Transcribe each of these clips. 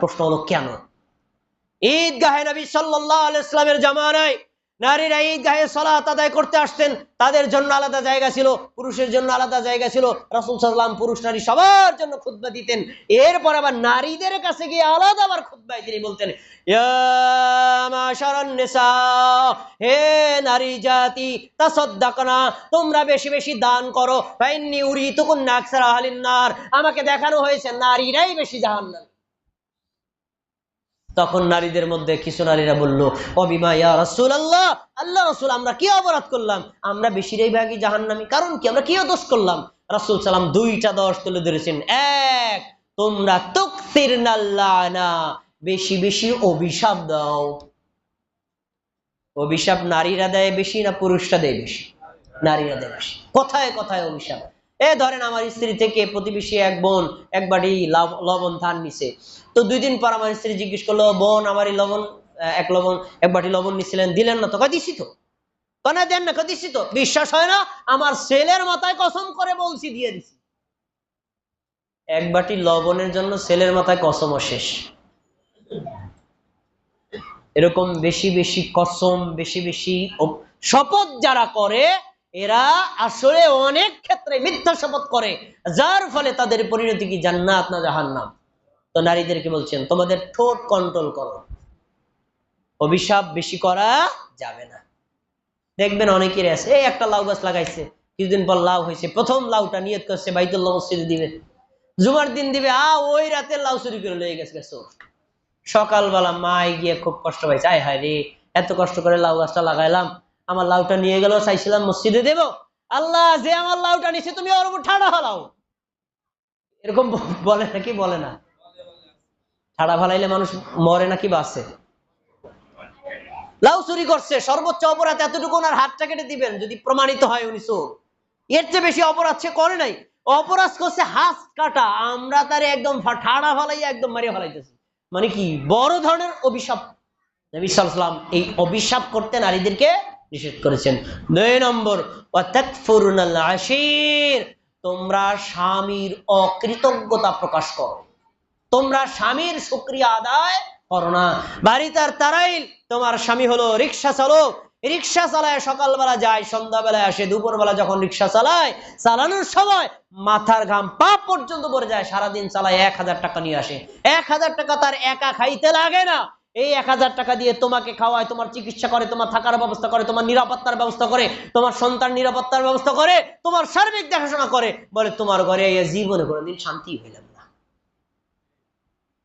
প্রশ্ন হলো কেন? ঈদগাহে নবী সাল্লাল্লাহু আলাইহি ইসলামের জামানায় নারীরা ঈদগাহে সালাত আদায় করতে আসতেন। তাদের জন্য আলাদা জায়গা ছিল, পুরুষের জন্য আলাদা জায়গা ছিল। রাসূল সাল্লাম পুরুষ নারী সবার জন্য খুতবা দিতেন। এরপর আবার নারীদের কাছে গিয়ে আলাদা আবার খুতবায় তিনি বলতেন হে নারী জাতি, তাসাদ্দাকনা, তোমরা বেশি বেশি দান করো। ফাইন্নি উরিতুকুন্না আকসারা আহলিন নার। আমাকে দেখানো হয়েছে, নারীরাই বেশি জাহান্নাম। তখন নারীদের মধ্যে কিছু নারীরা বলল অবিমা ইয়া রাসূল আল্লাহ আল্লাহ রসুল, আমরা কি অপরাধ করলাম? আমরা বেশিরই ভাগই জাহান্নামী, কারণ কি? আমরা কি দোষ করলাম? রাসূল সালাম দুইটা দোষ তুলে ধরেছেন। এক, তোমরা তুকসির নাল্লানা বেশি বেশি অভিশাপ দাও। অভিশাপ নারীরা দেয় বেশি না পুরুষরা দেয় বেশি? নারীরা দেয় বেশি। কোথায় কোথায় অভিশাপ। এ ধরেন আমার স্ত্রী থেকে প্রতিবেশী এক বোন, এক লাভ- লবণ ধান নিছে। তো দুই দিন পর আমার স্ত্রী জিজ্ঞেস করল, বোন আমার এই লবণ এক লবণ, এক বাটি লবণ নিছিলেন, দিলেন না তো? কয়, দিছি তো। কনা দেন না দিছি তো। বিশ্বাস হয় না, আমার ছেলের মাথায় কসম করে বলছি, দিয়ে দিছি। এক বাটি লবণের জন্য ছেলের মাথায় কসমও শেষ। এরকম বেশি বেশি কসম, বেশি বেশি শপথ যারা করে এরা আসলে অনেক ক্ষেত্রে মিথ্যা শপথ করে, যার ফলে তাদের পরিণতি কি? জান্নাত না জাহান্নাম? তো নারীদেরকে বলছেন? তোমাদের ঠোঁট কন্ট্রোল করো। অভিশাপ বেশি করা যাবে না। দেখবেন অনেকের আছে, এই একটা লাউ গাছ লাগাইছে, কিছুদিন পর লাউ হয়েছে, প্রথম লাউটা নিয়ত করছে বাইতুল্লাহ মসজিদে দিবে। জুমার দিন দিবে, আ, ওই রাতে লাউ চুরি করে লয়ে গেছে গেছে সকালবেলা মায় গিয়ে খুব কষ্ট পাইছে, আয় হায় রে, এত কষ্ট করে লাউ গাছটা লাগাইলাম। আমার লাউটা নিয়ে গেল, চাইছিলাম মসজিদে দেব। আল্লাহ, যে আমার লাউটা নিছে, তুমি ওর উপর ঠাড়া হালাও এরকম বলে নাকি? বলে না। ঠাড়া ফালাইলে মানুষ মরে নাকি বাঁচে? লাউ চুরি করছে, সর্বোচ্চ অপরাধ এতটুকু ওনার হাতটা কেটে দিবেন, যদি প্রমাণিত হয় উনি চোর। এর চেয়ে বেশি অপরাধ সে করে নাই। অপরাধ করছে হাত কাটা, আমরা তার একদম ঠাড়া ফালাইয়া একদম মারিয়া ফেলাইতেছি। মানে কি, বড় ধরনের অভিশাপ। নবী সাল্লাম এই অভিশাপ করতে নারীদেরকে নিষেধ করেছেন। দুই নম্বর আশির, তোমরা স্বামীর অকৃতজ্ঞতা প্রকাশ করো। তোমরা স্বামীর শুক্রিয়া আদায় করো না। বাড়িতে আর তারাইল তোমার স্বামী হলো রিক্সা চালক। রিক্সা চালায়, সকালবেলা যায়, সন্ধ্যাবেলায় আসে, দুপুরবেলা যখন রিক্সা চালায়, চালানোর সময় মাথার ঘাম পা পর্যন্ত পড়ে যায়, সারাদিন চালায় এক হাজার টাকা নিয়ে আসে। এক হাজার টাকা তার একা খাইতে লাগে না। এই এক হাজার টাকা দিয়ে তোমাকে খাওয়ায়, তোমার চিকিৎসা করে, তোমার থাকার ব্যবস্থা করে, তোমার নিরাপত্তার ব্যবস্থা করে, তোমার সন্তান নিরাপত্তার ব্যবস্থা করে, তোমার সার্বিক দেখাশোনা করে, বলে তোমার ঘরে জীবনে কোনোদিন শান্তি হইলাম না।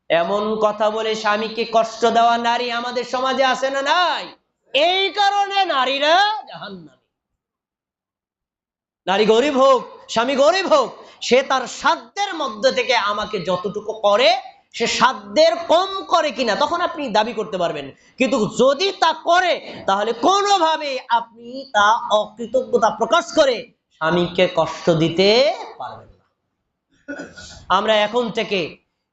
এমন কথা বলে স্বামীকে কষ্ট দেওয়া নারী আমাদের সমাজে আছে না নাই? এই কারণে নারীরা জাহান্নামী। নারী গরিব হোক, স্বামী গরিব হোক, সে তার সাধ্যের মধ্যে থেকে আমাকে যতটুকু করে সে সাধ্যের কম করে কিনা, তখন আপনি দাবি করতে পারবেন। কিন্তু যদি তা করে, তাহলে কোনোভাবে আপনি তা অকৃতজ্ঞতা প্রকাশ করে স্বামীকে কষ্ট দিতে পারবেন না। আমরা এখন থেকে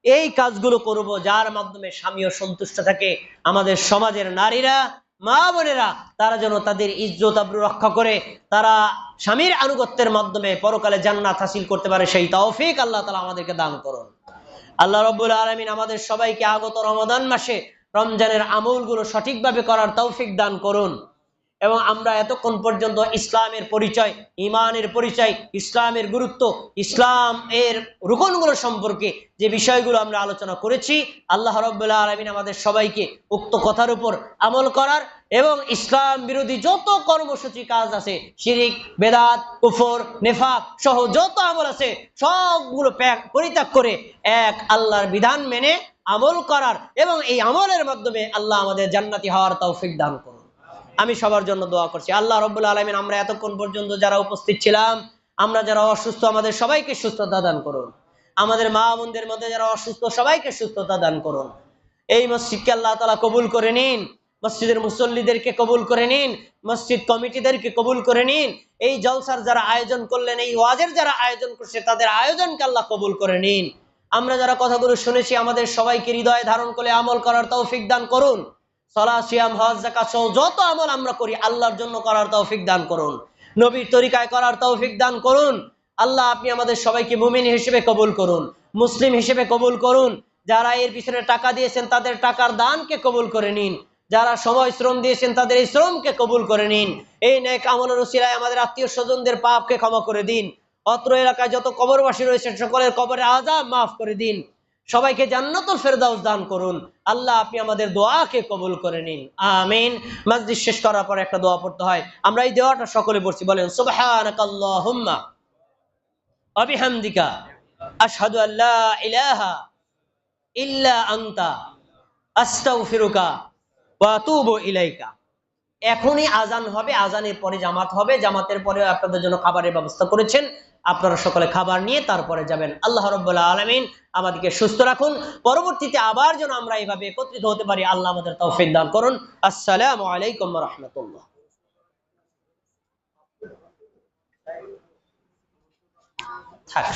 এই কাজগুলো করব, যার মাধ্যমে স্বামীও সন্তুষ্ট থাকে। আমাদের সমাজের নারীরা, মা বোনেরা, তারা যেন তাদের ইজ্জত, আব্রু রক্ষা করে, তারা স্বামীর আনুগত্যের মাধ্যমে পরকালে জান্নাত হাসিল করতে পারে। সেই তৌফিক আল্লাহ তালা আমাদেরকে দান করুন। আল্লাহ রব্বুল আলমিন আমাদের সবাইকে আগত রমাদান মাসে রমজানের আমলগুলো সঠিকভাবে করার তৌফিক দান করুন। এবং আমরা এতক্ষণ পর্যন্ত ইসলামের পরিচয় ইমানের পরিচয়, ইসলামের গুরুত্ব, ইসলাম এর রুকনগুলো সম্পর্কে যে বিষয়গুলো আমরা আলোচনা করেছি, আল্লাহ রব্বুল্লাহ আলমিন আমাদের সবাইকে উক্ত কথার উপর আমল করার এবং ইসলাম বিরোধী যত কর্মসূচি কাজ আছে, শিরিক, বেদাত, কুফর, নেফাক সহ যত আমল আছে, সবগুলো পরিত্যাগ করে এক আল্লাহর বিধান মেনে আমল করার এবং এই আমলের মাধ্যমে আল্লাহ আমাদের জান্নাতি হওয়ার তৌফিক দান করুন। আমি সবার জন্য দোয়া করছি। আল্লাহ রব্বুল আলমিন, আমরা এতক্ষণ পর্যন্ত যারা উপস্থিত ছিলাম, আমরা যারা অসুস্থ, আমাদের সবাইকে সুস্থতা দান করুন। আমাদের মা বোনদের মধ্যে যারা অসুস্থ, সবাইকে সুস্থতা দান করুন। এই মসজিদকে আল্লাহ তালা কবুল করে নিন। মসজিদের মুসল্লিদেরকে কবুল করে নিন, মসজিদ কমিটিদেরকে কবুল করে নিন। এই জলসার যারা আয়োজন করলেন, এই ওয়াজের যারা আয়োজন করছে, তাদের আয়োজনকে আল্লাহ কবুল করে নিন। আমরা যারা কথাগুলো শুনেছি, আমাদের সবাইকে হৃদয়ে ধারণ করে আমল করার তৌফিক দান করুন। সলা সিয়াম, হজ সহ যত আমল আমরা করি, আল্লাহর জন্য করার তৌফিক দান করুন। নবীর তরিকায় করার তৌফিক দান করুন। আল্লাহ আপনি আমাদের সবাইকে মুমিন হিসেবে কবুল করুন, মুসলিম হিসেবে কবুল করুন। যারা এর পিছনে টাকা দিয়েছেন, তাদের টাকার দানকে কবুল করে নিন। যারা সময় শ্রম দিয়েছেন, তাদের এই শ্রমকে কবুল করে নিন। এই নেক আমলের উসিলায় আমাদের আত্মীয় স্বজনদের পাপকে ক্ষমা করে দিন। অত্র এলাকায় যত কবরবাসী রয়েছেন সকলের কবরে আজাব মাফ করে দিন। সবাইকে জান্নাতুল ফেরদাউস দান করুন। আল্লাহ আপনি আমাদের দোয়াকে কবুল করে নিন। আমিন। মসজিদ শেষ করার পর একটা দোয়া পড়তে হয়। আমরা এই দোয়াটা সকলে পড়ছি। বলেন, সুবহানাকাল্লাহুম্মা। ওয়া বিহামদিকা। আশহাদু আল্লা ইলাহা ইল্লা আনতা। আস্তাগফিরুকা। এখনই আজান হবে আজানের পরে জামাত হবে, জামাতের পরে আপনাদের জন্য খাবারের ব্যবস্থা করেছেন। আপনারা সকলে খাবার নিয়ে তারপরে যাবেন। আল্লাহ রব্বুল্লাহ আলমিন আমাদেরকে সুস্থ রাখুন। পরবর্তীতে আবার যেন আমরা এইভাবে একত্রিত হতে পারি, আল্লাহ আমাদের তৌফিক দান করুন। আসসালামু আলাইকুম রহমতুল্লাহ। থাক